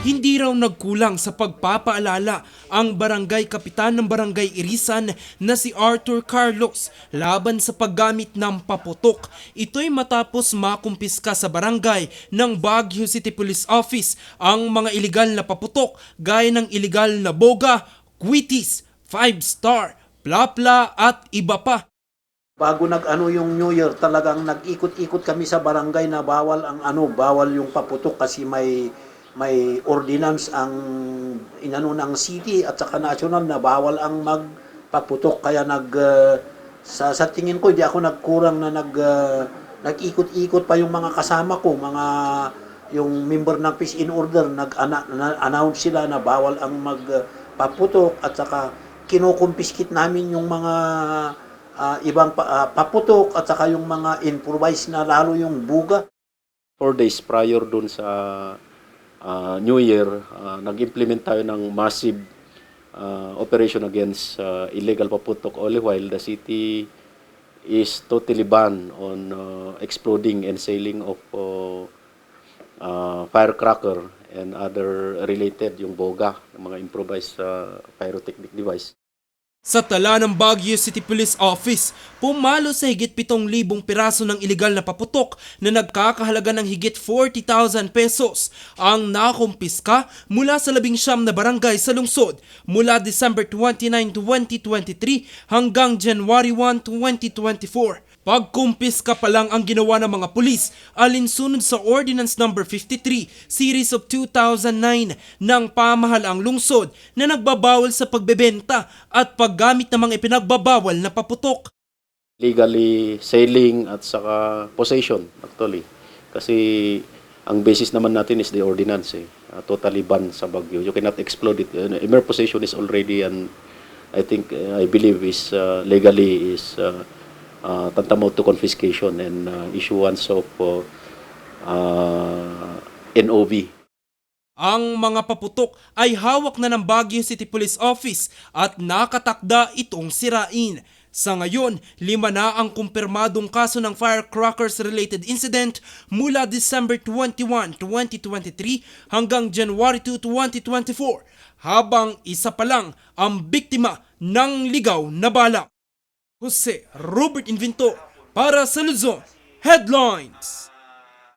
Hindi raw nagkulang sa pagpapaalala ang barangay kapitan ng barangay Irisan na si Arthur Carlos laban sa paggamit ng paputok. Ito'y matapos makumpiska sa barangay ng Baguio City Police Office ang mga ilegal na paputok gaya ng ilegal na boga, quitis, 5 star, plapla at iba pa. Bago nag-ano yung New Year, talagang nag-ikot-ikot kami sa barangay na bawal ang ano, bawal yung paputok kasi may may ordinance ang inano ng city at saka national na bawal ang magpaputok kaya nag uh, sa, sa tingin ko hindi ako nagkurang na nag uh, nag-ikot-ikot pa yung mga kasama ko, mga yung member ng peace in order nag-announce sila na bawal ang magpaputok at saka kinukumpiskit namin yung mga ah, ibang pa- ah, paputok at saka yung mga improvised na lalo yung buga. four days prior dun sa ah, New Year, ah, nag-implement tayo ng massive ah, operation against ah, illegal paputok the while the city is totally banned on ah, exploding and selling of ah, ah, firecracker and other related yung boga, mga improvised ah, pyrotechnic device. Sa tala ng Baguio City Police Office, pumalo sa higit 7,000 piraso ng ilegal na paputok na nagkakahalaga ng higit 40,000 pesos ang nakumpiska mula sa labing siyam na barangay sa lungsod mula December 29, 2023 hanggang January 1, 2024. Pagkumpiska pa lang ang ginawa ng mga pulis alinsunod sa Ordinance No. 53 Series of 2009 ng pamahalaang lungsod na nagbabawal sa pagbebenta at paggamit ng mga ipinagbabawal na paputok. legally selling at saka possession actually. Kasi ang basis naman natin is the ordinance eh. Uh, totally banned sa Baguio. You cannot explode it. Uh, mere possession is already and I think uh, I believe is uh, legally is uh, uh, tantamount to confiscation and uh, issuance of uh, uh, NOV. Ang mga paputok ay hawak na ng Baguio City Police Office at nakatakda itong sirain. Sa ngayon, lima na ang kumpirmadong kaso ng firecrackers-related incident mula December 21, 2023 hanggang January 2, 2024, habang isa pa lang ang biktima ng ligaw na balak. Jose Robert Inventor para sa Luzon Headlines.